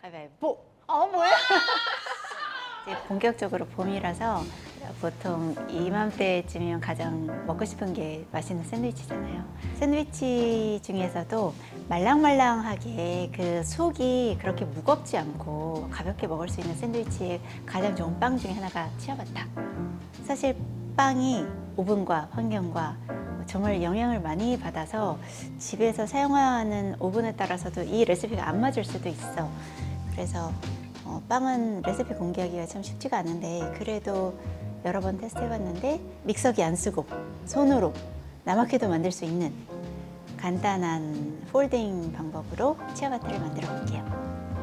가위바위보. 어 뭐야? 이제 본격적으로 봄이라서 보통 이맘때쯤이면 가장 먹고 싶은 게 맛있는 샌드위치잖아요. 샌드위치 중에서도 말랑말랑하게 그 속이 그렇게 무겁지 않고 가볍게 먹을 수 있는 샌드위치의 가장 좋은 빵 중에 하나가 치아바타. 사실 빵이 오븐과 환경과 정말 영향을 많이 받아서 집에서 사용하는 오븐에 따라서도 이 레시피가 안 맞을 수도 있어. 그래서 어, 빵은 레시피 공개하기가 참 쉽지가 않은데 그래도 여러 번 테스트 해봤는데 믹서기 안 쓰고 손으로 나맣게도 만들 수 있는 간단한 폴딩 방법으로 치아바타를 만들어 볼게요.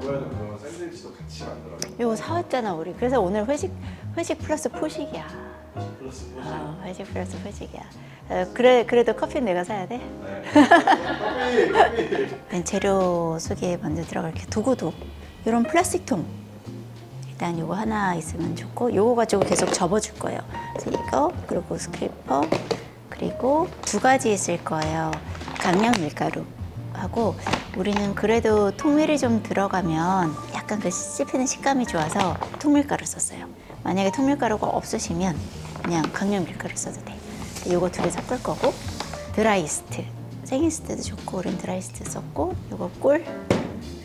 이번에는 그러면 샌드위치도 같이 만들어요. 이거 사왔잖아 우리. 그래서 오늘 회식 회식 플러스 포식이야. 플러스 포시. 어, 회식 플러스 포식이야. 어, 그래 그래도 커피는 내가 사야 돼. 네. 커피, 커피. 일단 재료 속에 먼저 들어갈 게 도구도 이런 플라스틱 통 일단 요거 하나 있으면 좋고 요거 가지고 계속 접어줄 거예요. 그래서 이거 그리고 스크리퍼 그리고 두 가지 있을 거예요. 강량 밀가루 하고 우리는 그래도 통밀이 좀 들어가면 약간 그 씹히는 식감이 좋아서 통밀가루 썼어요. 만약에 통밀가루가 없으시면 그냥 강량 밀가루 써도 돼. 요거 두 개 섞을 거고 드라이스트. 생이스트도 좋고 우린 드라이스트 썼고 요거 꿀.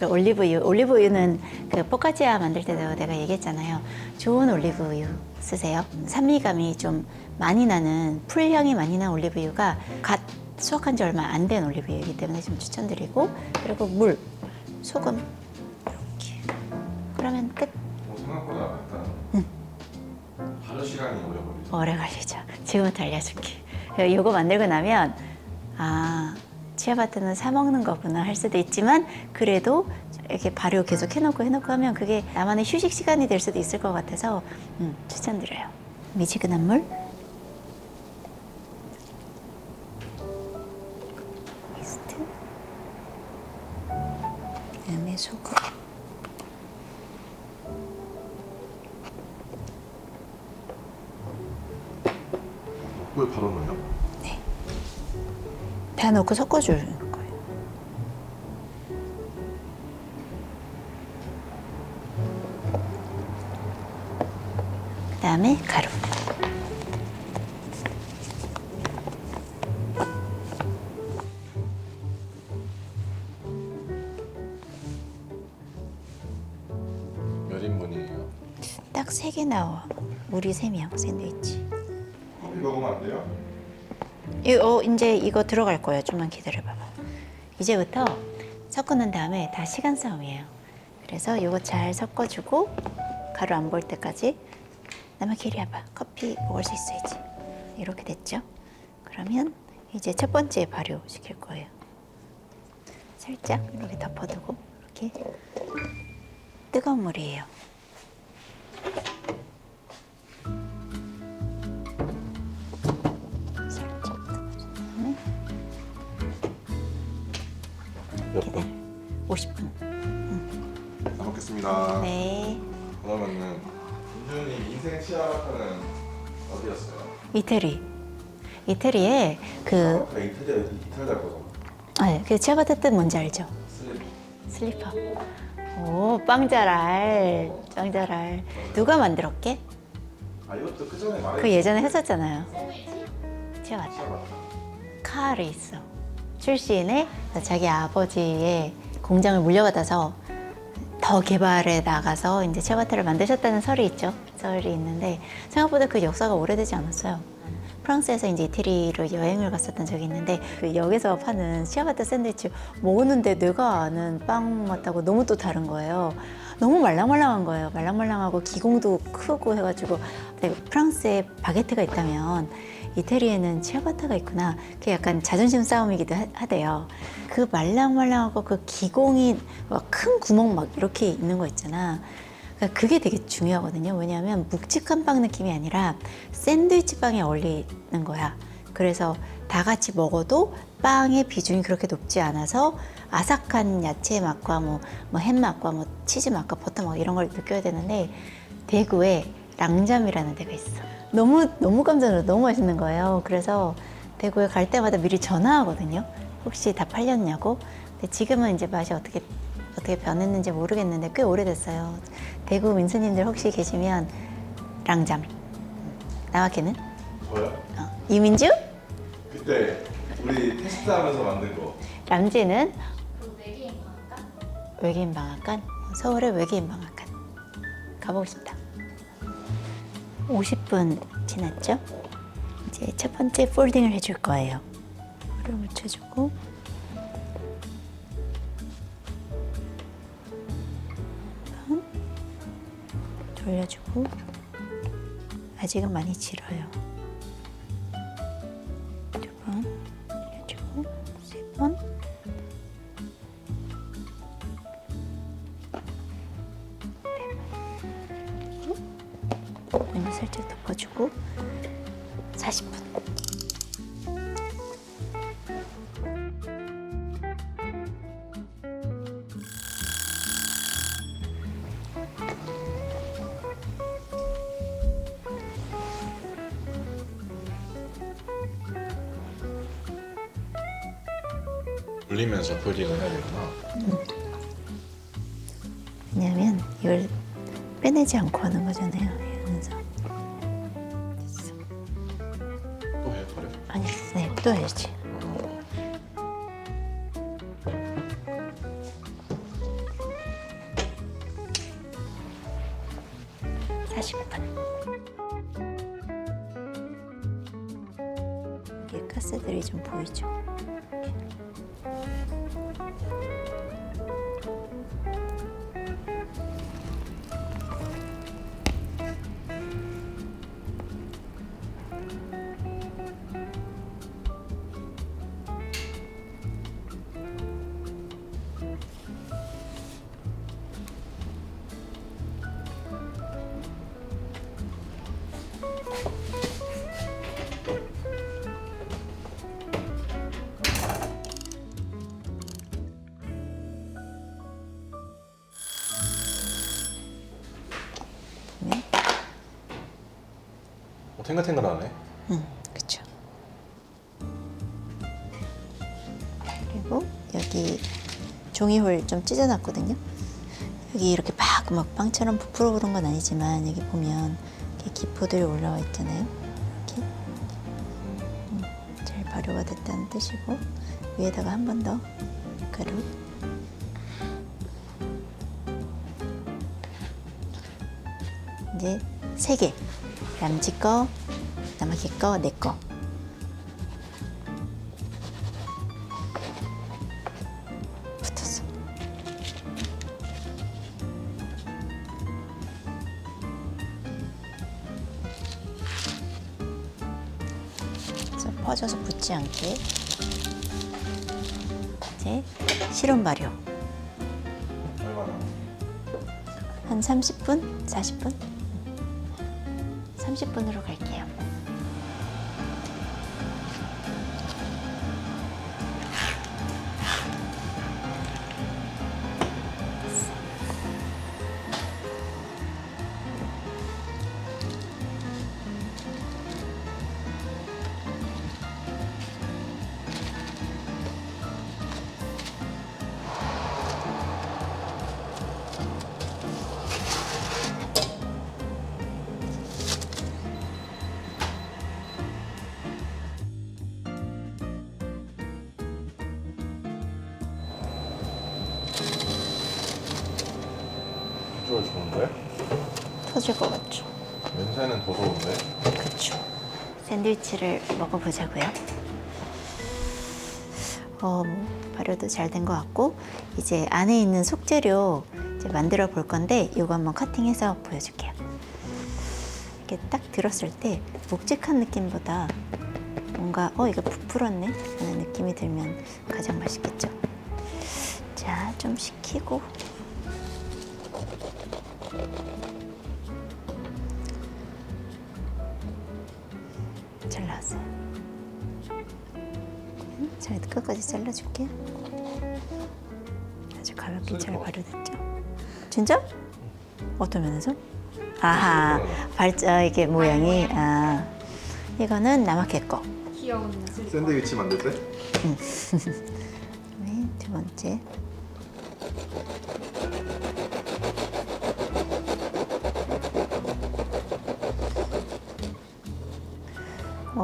올리브유. 올리브유는 그 포카치아 만들 때도 내가 얘기했잖아요. 좋은 올리브유 쓰세요. 산미감이 좀 많이 나는 풀향이 많이 나는 올리브유가 갓 수확한 지 얼마 안 된 올리브유이기 때문에 좀 추천드리고 그리고 물 소금. 이렇게. 그러면 끝 하루 시간이 오래 걸리죠. 오래 걸리죠. 지금부터 알려줄게. 이거 만들고 나면 아 치아바타는 사 먹는 거구나 할 수도 있지만 그래도 이렇게 발효 계속 해놓고 해놓고 하면 그게 나만의 휴식 시간이 될 수도 있을 것 같아서 음, 추천드려요. 미지근한 물. 왜 바로 넣어요? 다 넣고 섞어주는 거예요. 그 다음에 가루. 몇 인분이에요? 딱 세 개 나와. 우리 세 명 샌드위치. 커피 먹으면 안 돼요? 이거 어, 이제 이거 들어갈 거예요. 좀만 기다려봐봐. 이제부터 섞어놓은 다음에 다 시간 싸움이에요. 그래서 이거 잘 섞어주고 가루 안 보일 때까지 남아 길이 와봐. 커피 먹을 수 있어야지. 이렇게 됐죠? 그러면 이제 첫 번째 발효 시킬 거예요. 살짝 이렇게 덮어두고 이렇게 뜨거운 물이에요. 잘 먹겠습니다. 네. 그러면은 민준이 인생 치아바타는 어디였어요? 이태리. 이태리에 그, 아, 이탈리아 이탈 갈 거잖아. 아, 그 치아바타 뜻 뭔지 알죠? 슬립. 슬리퍼. 오, 빵자랄. 빵자랄. 누가 만들었게? 아 이것도 그 전에 말했. 그 예전에 했었잖아요. 치아바타. 카를 있어. 출신의 자기 아버지의 공장을 물려받아서 더 개발에 나가서 이제 치아바타를 만드셨다는 설이 있죠. 설이 있는데 생각보다 그 역사가 오래되지 않았어요. 프랑스에서 이제 이태리로 여행을 갔었던 적이 있는데 그 역에서 파는 치아바타 샌드위치 먹었는데 내가 아는 빵 맛하고 너무 또 다른 거예요. 너무 말랑말랑한 거예요. 말랑말랑하고 기공도 크고 해가지고 프랑스에 바게트가 있다면 이태리에는 치아바타가 있구나. 그게 약간 자존심 싸움이기도 하- 하대요. 그 말랑말랑하고 그 기공이 막큰 구멍 막 이렇게 있는 거 있잖아. 그러니까 그게 되게 중요하거든요. 왜냐하면 묵직한 빵 느낌이 아니라 샌드위치 빵에 어울리는 거야. 그래서 다 같이 먹어도 빵의 비중이 그렇게 높지 않아서 아삭한 야채 맛과 뭐, 뭐 햄 맛과 뭐 치즈 맛과 버터 맛 이런 걸 느껴야 되는데 대구에 랑잠이라는 데가 있어. 너무 너무 깜짝 놀라 너무 맛있는 거예요. 그래서 대구에 갈 때마다 미리 전화하거든요. 혹시 다 팔렸냐고. 근데 지금은 이제 맛이 어떻게 어떻게 변했는지 모르겠는데 꽤 오래됐어요. 대구 민수님들 혹시 계시면 랑잠. 나와케는? 저요? 어. 이민주? 그때 우리 테스트하면서 만든 거. 람지는 그 외계인 방학관? 외계인 방학관? 서울의 외계인 방학관. 가보고 싶다. 50분 지났죠? 이제 첫 번째 폴딩을 해줄 거예요. 물을 묻혀주고 돌려주고 아직은 많이 질어요. 돌리면서 폴딩을 해야 되구나. 왜냐면 이걸 빼내지 않고 하는 거잖아요. 이러면서 됐어. 또 해, 버려. 아니, 네, 또 해야지. 사십 분. 이게 가스들이 좀 보이죠? 탱글탱글하네. 음, 그쵸. 그리고 여기 종이홀 좀 찢어놨거든요. 여기 이렇게 막 막 빵처럼 부풀어 오른 건 아니지만 여기 보면 이렇게 기포들이 올라와 있잖아요. 이렇게 음, 잘 발효가 됐다는 뜻이고 위에다가 한 번 더 가루. 이제 세 개. 람지 거, 나마키 거, 내 거. 붙었어. 그래서 퍼져서 붙지 않게 이제 실온 발효? 한 30분, 40분, 30분으로 갈게요. 비주얼 좋은데? 터질 것 같죠? 냄새는 더 좋은데? 그쵸. 샌드위치를 먹어보자고요. 어, 뭐, 발효도 잘 된 것 같고 이제 안에 있는 속재료 이제 만들어 볼 건데 이거 한번 커팅해서 보여줄게요. 이렇게 딱 들었을 때 묵직한 느낌보다 뭔가 어 이거 부풀었네 하는 느낌이 들면 가장 맛있겠죠. 자, 좀 식히고 잘 나왔어요. 음, 잘 끝까지 잘라줄게. 아주 가볍게 잘 발효됐죠. 진짜? 어떤 면에서? 아하, 발자 이게 모양이 아 이거는 나마케 거. 귀여운. 샌드위치 만들 때? 네, 두 번째.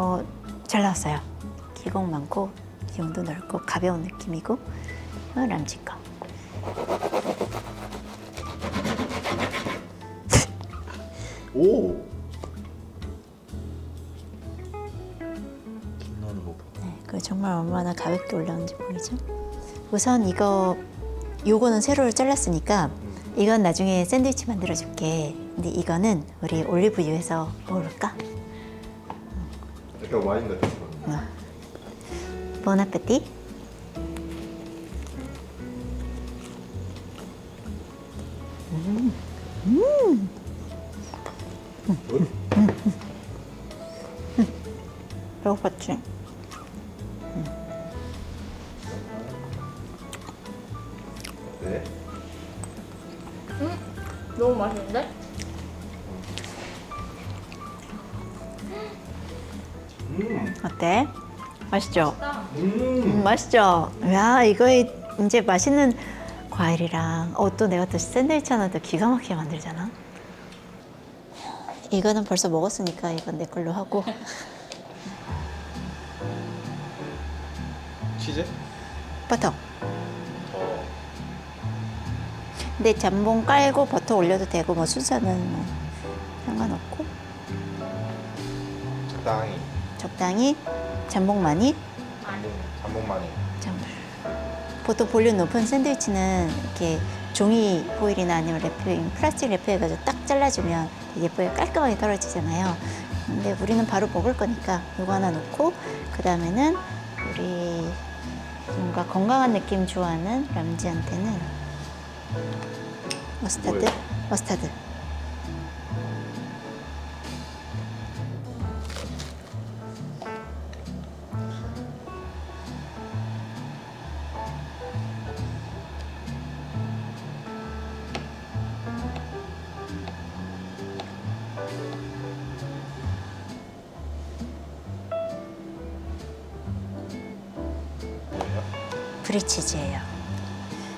어, 잘 나왔어요. 기공 많고 기운도 넓고 가벼운 느낌이고 이건 람지 거. 오. 빛나는 거 봐. 네, 그 정말 얼마나 가볍게 올라오는지 보이죠? 우선 이거 요거는 세로로 잘랐으니까 이건 나중에 샌드위치 만들어 줄게. 근데 이거는 우리 올리브유에서 먹을까? 약간 와인 같은 거. 보나페티. 배고팠지? 맛있죠? 음. 음, 맛있죠? 야, 이거 이제 맛있는 과일이랑 어, 또 내가 또 샌드위치 하나 더 기가 막히게 만들잖아. 이거는 벌써 먹었으니까 이건 내 걸로 하고 치즈? 버터. 더 근데 잠봉 깔고 버터 올려도 되고 뭐 순서는 뭐 상관없고 적당히 적당히 잠봉 많이 잠봉 잠봉 많이. 잠 보통 볼륨 높은 샌드위치는 이렇게 종이 호일이나 아니면 랩핑 플라스틱 랩 해가지고 딱 잘라주면 예쁘게 깔끔하게 떨어지잖아요. 근데 우리는 바로 먹을 거니까 이거 하나 넣고 그 다음에는 우리 뭔가 건강한 느낌 좋아하는 람지한테는 머스타드, 뭐예요? 머스타드. 브리치즈예요.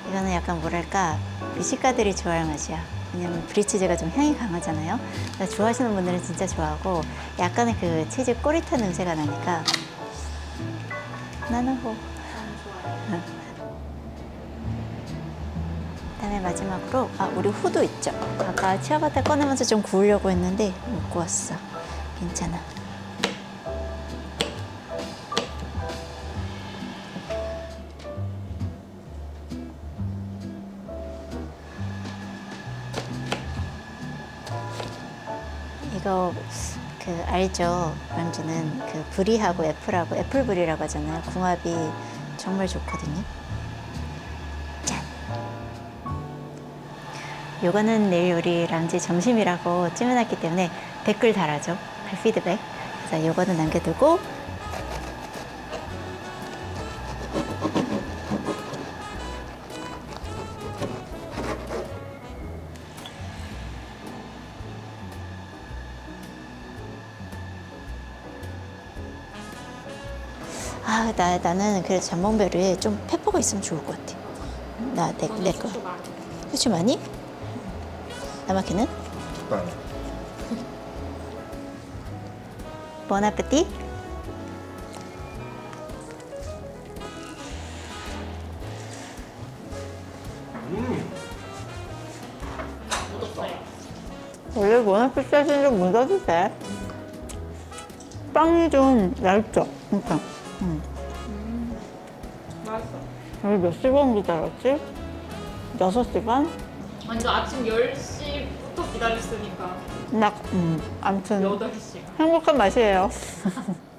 이거는 약간 뭐랄까 미식가들이 좋아할 맛이야. 왜냐면 브리치즈가 좀 향이 강하잖아요. 좋아하시는 분들은 진짜 좋아하고 약간의 그 치즈 꼬릿한 냄새가 나니까 나는 뭐. 그다음에 마지막으로 아 우리 후도 있죠. 아까 치아바타 꺼내면서 좀 구우려고 했는데 못 구웠어. 괜찮아. 알죠? 람지는 그 브리하고 애플하고 애플 브리라고 하잖아요. 궁합이 정말 좋거든요. 짠. 요거는 내일 우리 람지 점심이라고 찜해놨기 때문에 댓글 달아줘. 그 피드백. 그래서 요거는 남겨두고 아, 나, 나는 그래도 잠봉별에 좀 페퍼가 있으면 좋을 것 같아. 나, 내, 내 거. 후추 많이? 나마키는? 적당히. bon appetit. 원래 bon appetit은 좀 묻어도 돼. 빵이 좀 얇죠? 그러니까. 음. 맛있어. 우리 몇 시간 기다렸지? 여섯 시간? 완전 아침 10시부터 기다렸으니까 나, 음, 아무튼 8시간. 행복한 맛이에요.